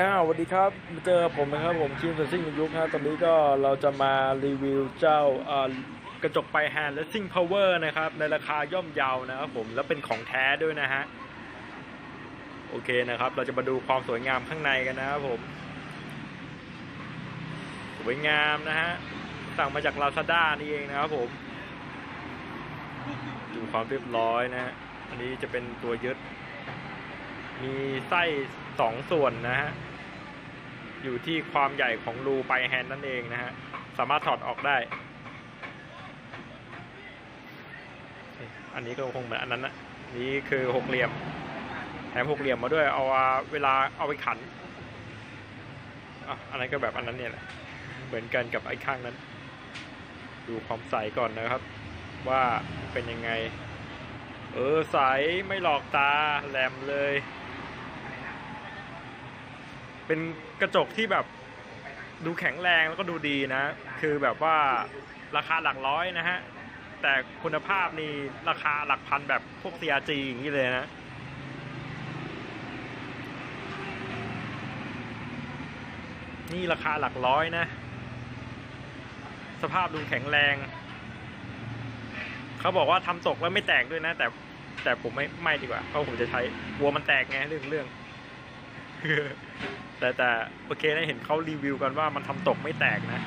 อ้าวสวัสดีครับมาเจอผมนะครับผมคิมสันซิ่งยุคนะตอนนี้ก็เราจะมารีวิวเจ้าเอ่อกระจกไปแฮนด์และซิ่งพาวเวอร์นะครับ ในราคาย่อมเยานะครับผมแล้วเป็นของแท้ด้วยนะฮะโอเคนะครับ เราจะมาดูความสวยงามข้างในกันนะครับผม สวยงามนะฮะสั่งมาจากลาซาด้านี่เองนะครับผม ดูความเรียบร้อยนะฮะอันนี้จะเป็นตัวยึด มีไส้สองส่วนนะฮะ อยู่ที่ความใหญ่ของรูไปแฮนด์นั่นเองนะฮะ สามารถถอดออกได้ อันนี้ก็คงเหมือนอันนั้นนะนี่คือหกเหลี่ยม แถมหกเหลี่ยมมาด้วย เอาเวลาเอาไปขันอะอันนั้นก็แบบอันนั้นเนี่ยแหละ เหมือนกันกับไอ้ข้างนั้น ดูความใสก่อนนะครับ ว่าเป็นยังไง เออใสไม่หลอกตาแหลมเลย เป็นกระจกที่แบบดูแข็งแรงแล้วก็ดูดีนะ คือแบบว่าราคาหลักร้อยนะฮะ แต่คุณภาพนี่ราคาหลักพันแบบพวก CRG อย่างนี้เลยนะนี่ราคาหลักร้อยนะ สภาพดูแข็งแรง เขาบอกว่าทำตกแล้วไม่แตกด้วยนะ แต่แต่ผมไม่ไม่ดีกว่าเพราะผมจะใช้กลัวมันแตกไงเรื่องเรื่อง แต่แต่โอเคนะเห็นเขารีวิวกันว่ามันทำตกไม่แตกนะ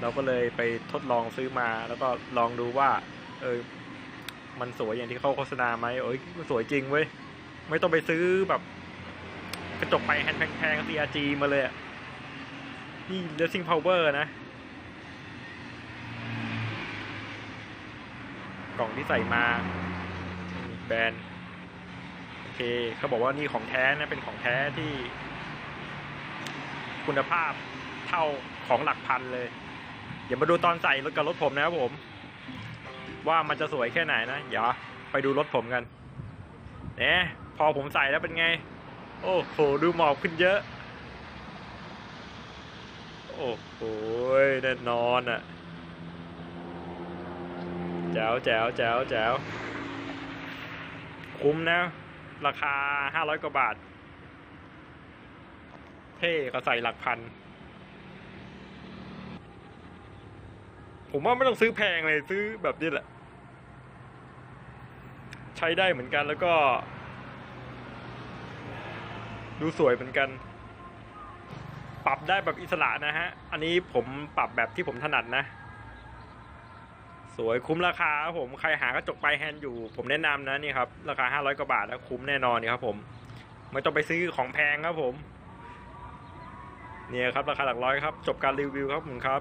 เราก็เลยไปทดลองซื้อมาแล้วก็ลองดูว่า เออ มันสวยอย่างที่เขาโฆษณาไหมเอ้ยสวยจริงเว้ย ไม่ต้องไปซื้อแบบกระจกไปแฮนด์แพงๆ CRG มาเลยอะนี่ Racing Power นะ กล่องที่ใส่มา แบรนด์ เคเขาบอกว่านี่ของแท้นะเป็นของแท้ที่คุณภาพเท่าของหลักพันเลย เดี๋ยวมาดูตอนใส่รถกับรถผมนะครับผม ว่ามันจะสวยแค่ไหนนะเดี๋ยวไปดูรถผมกันเนี่ยพอผมใส่แล้วเป็นไง โอ้โหดูหมอกขึ้นเยอะ โอ้โหแน่นอนอะแจ๋วแจ๋วแจ๋วแจ๋วคุ้มนะ ราคาห้าร้อยกว่าบาท เท่ก็ใส่หลักพัน ผมว่าไม่ต้องซื้อแพงเลยซื้อแบบนี้แหละ ใช้ได้เหมือนกันแล้วก็ ดูสวยเหมือนกัน ปรับได้แบบอิสระนะฮะ อันนี้ผมปรับแบบที่ผมถนัดนะ สวยคุ้มราคาครับผมใครหากระจกไปแฮนด์อยู่ ผมแนะนำนะนี่ครับราคา 500 กว่าบาทแล้วคุ้มแน่นอนนี่ครับผมไม่ต้องไปซื้อของแพงครับผมเนี่ยครับราคาหลักร้อยครับ จบการรีวิวครับผมครับ